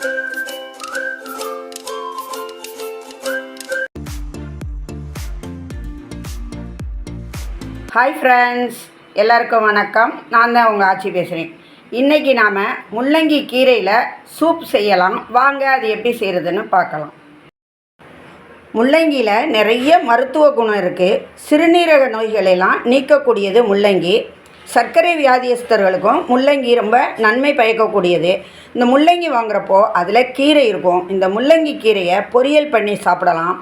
Hi friends எல்லாருக்கும் வணக்கம். நான் தான் உங்கள் ஆட்சி பேசுகிறேன் இன்றைக்கி நாம் முள்ளங்கி கீரையில் சூப் செய்யலாம். வாங்க அது எப்படி செய்கிறதுன்னு பார்க்கலாம். முள்ளங்கியில் நிறைய மருத்துவ குணம் இருக்குது சிறுநீரக நோய்களெல்லாம் நீக்கக்கூடியது முள்ளங்கி. சர்க்கரை வியாதியஸ்தர்களுக்கும் முள்ளங்கி ரொம்ப நன்மை பயக்கக்கூடியது. இந்த முள்ளங்கி வாங்குறப்போ அதில் கீரை இருக்கும். இந்த முள்ளங்கி கீரையை பொரியல் பண்ணி சாப்பிடலாம்.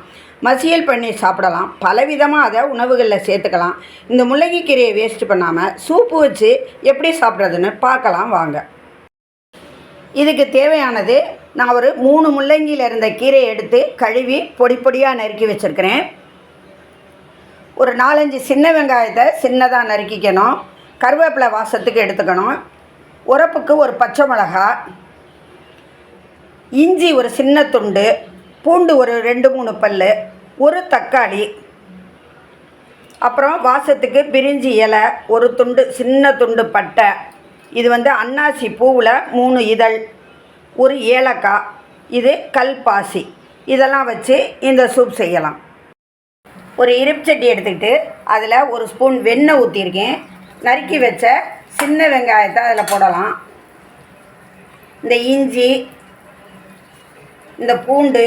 மசியல் பண்ணி சாப்பிடலாம். பலவிதமாக அதை உணவுகளில் சேர்த்துக்கலாம். இந்த முள்ளங்கி கீரையை வேஸ்ட் பண்ணாமல் சூப்பு வச்சு எப்படி சாப்பிட்றதுன்னு பார்க்கலாம் வாங்க. இதுக்கு தேவையானது நான் ஒரு மூணு முள்ளங்கியில் இருந்த கீரையை எடுத்து கழுவி பொடி பொடியாக நறுக்கி வச்சுருக்கிறேன். ஒரு நாலஞ்சு சின்ன வெங்காயத்தை சின்னதாக நறுக்கிக்கணும். கருவேப்பிலை வாசத்துக்கு எடுத்துக்கணும். உரப்புக்கு ஒரு பச்சை மிளகா இஞ்சி ஒரு சின்ன துண்டு பூண்டு ஒரு ரெண்டு மூணு பல் ஒரு தக்காளி அப்புறம் வாசத்துக்கு பிரிஞ்சி இலை ஒரு துண்டு சின்ன துண்டு பட்டை. இது வந்து அன்னாசி பூவில் மூணு இதழ் ஒரு ஏலக்காய் இது கல்பாசி இதெல்லாம் வச்சு இந்த சூப் செய்யலாம். ஒரு இருப்பு சட்டி எடுத்துக்கிட்டு அதில் ஒரு ஸ்பூன் வெண்ணெய் ஊற்றிருக்கேன் நறுக்கி வச்ச சின்ன வெங்காயத்தை அதில் போடலாம். இந்த இஞ்சி இந்த பூண்டு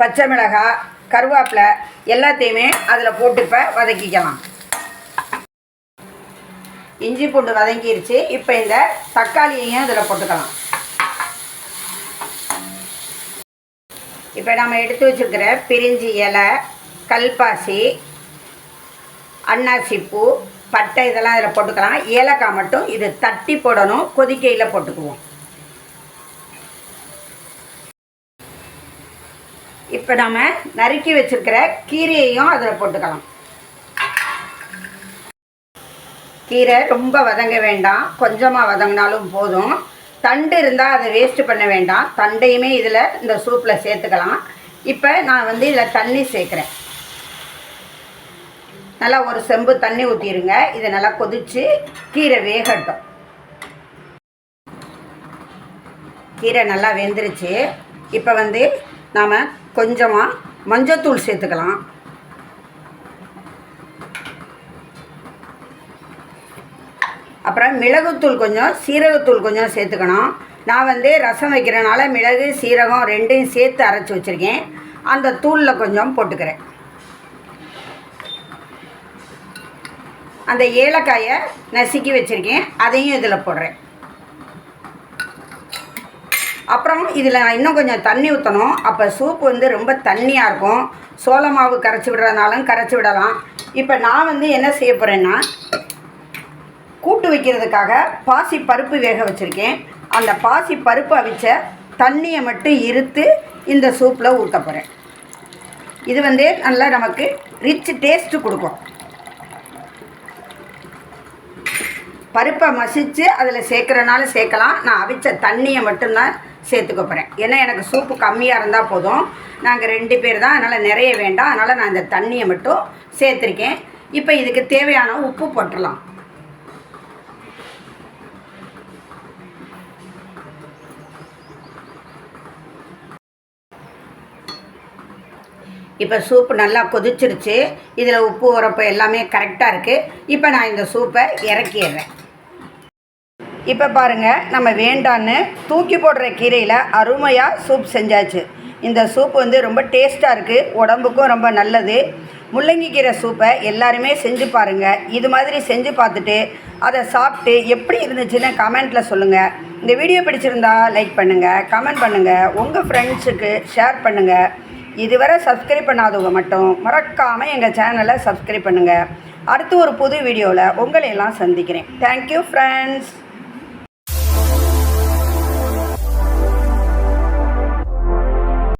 பச்சை மிளகாய் கருவேப்பிலை எல்லாத்தையுமே அதில் போட்டு இப்போ வதக்கிக்கலாம். இஞ்சி பூண்டு வதங்கிருச்சு. இப்போ இந்த தக்காளியையும் இதில் போட்டுக்கலாம். இப்போ நம்ம எடுத்து வச்சுருக்கிற பிரிஞ்சி இலை கல்பாசி அன்னாசிப்பூ பட்டை இதெல்லாம் இதில் போட்டுக்கலாம். ஏலக்காய் மட்டும் இது தட்டி போடணும். கொதிக்கையில் போட்டுக்குவோம். இப்போ நம்ம நறுக்கி வச்சுருக்கிற கீரையையும் அதில் போட்டுக்கலாம். கீரை ரொம்ப வதங்க வேண்டாம். கொஞ்சமாக வதங்கினாலும் போதும். தண்டு இருந்தால் அதை வேஸ்ட்டு பண்ண வேண்டாம். தண்டையுமே இதில் இந்த சூப்பில் சேர்த்துக்கலாம். இப்போ நான் வந்து இதில் தண்ணி சேர்க்குறேன். நல்லா ஒரு செம்பு தண்ணி ஊற்றிடுங்க இதை நல்லா கொதித்து கீரை வேகட்டும். கீரை நல்லா வெந்துருச்சு. இப்போ வந்து நாம் கொஞ்சமாக மஞ்சத்தூள் சேர்த்துக்கலாம். அப்புறம் மிளகுத்தூள் கொஞ்சம் சீரகத்தூள் கொஞ்சம் சேர்த்துக்கணும். நான் வந்து ரசம் வைக்கிறனால மிளகு சீரகம் ரெண்டையும் சேர்த்து அரைச்சி வச்சுருக்கேன். அந்த தூளில் கொஞ்சம் போட்டுக்கிறேன். அந்த ஏலக்காயை நசுக்கி வச்சுருக்கேன். அதையும் இதில் போடுறேன். அப்புறம் இதில் இன்னும் கொஞ்சம் தண்ணி ஊற்றணும் அப்போ சூப் வந்து ரொம்ப தண்ணியாக இருக்கும். சோள மாவு கரைச்சி விடுறதுனாலும் கரைச்சி விடலாம். இப்போ நான் வந்து என்ன செய்ய போகிறேன்னா கூட்டு வைக்கிறதுக்காக பாசி பருப்பு வேக வச்சுருக்கேன். அந்த பாசி பருப்பு அவிச்ச தண்ணியை மட்டும் இருத்து இந்த சூப்பில் ஊற்ற போகிறேன் இது வந்து நல்லா நமக்கு ரிச் டேஸ்ட்டு கொடுக்கும். பருப்பை மசித்து அதில் சேர்க்குறனால சேர்க்கலாம். நான் அவிச்ச தண்ணியை மட்டும்தான் சேர்த்துக்க போகிறேன் ஏன்னா எனக்கு சூப்பு கம்மியாக இருந்தால் போதும். நாங்கள் ரெண்டு பேர் தான். அதனால் நிறைய வேண்டாம். அதனால் நான் இந்த தண்ணியை மட்டும் சேர்த்துருக்கேன். இப்போ இதுக்கு தேவையான உப்பு போட்டுடலாம். இப்போ சூப்பு நல்லா கொதிச்சிருச்சு. இதில் உப்பு உரப்பு எல்லாமே கரெக்டாக இருக்குது இப்போ நான் இந்த சூப்பை இறக்கிடுறேன். இப்போ பாருங்கள் நம்ம வேண்டான்னு தூக்கி போடுற கீரையில் அருமையாக சூப் செஞ்சாச்சு. இந்த சூப் வந்து ரொம்ப டேஸ்ட்டாக இருக்குது உடம்புக்கும் ரொம்ப நல்லது. முள்ளங்கி கீரை சூப்பை எல்லாருமே செஞ்சு பாருங்கள் இது மாதிரி செஞ்சு பார்த்துட்டு அதை சாப்பிட்டு எப்படி இருந்துச்சுன்னு கமெண்ட்டில் சொல்லுங்கள் இந்த வீடியோ பிடிச்சிருந்தா லைக் பண்ணுங்கள் கமெண்ட் பண்ணுங்கள் உங்கள் ஃப்ரெண்ட்ஸுக்கு ஷேர் பண்ணுங்கள் இதுவரை சப்ஸ்கிரைப் பண்ணாதவங்க மட்டும் மறக்காமல் எங்கள் சேனலை சப்ஸ்கிரைப் பண்ணுங்கள் அடுத்து ஒரு புது வீடியோவில் உங்களையெல்லாம் சந்திக்கிறேன். Thank you friends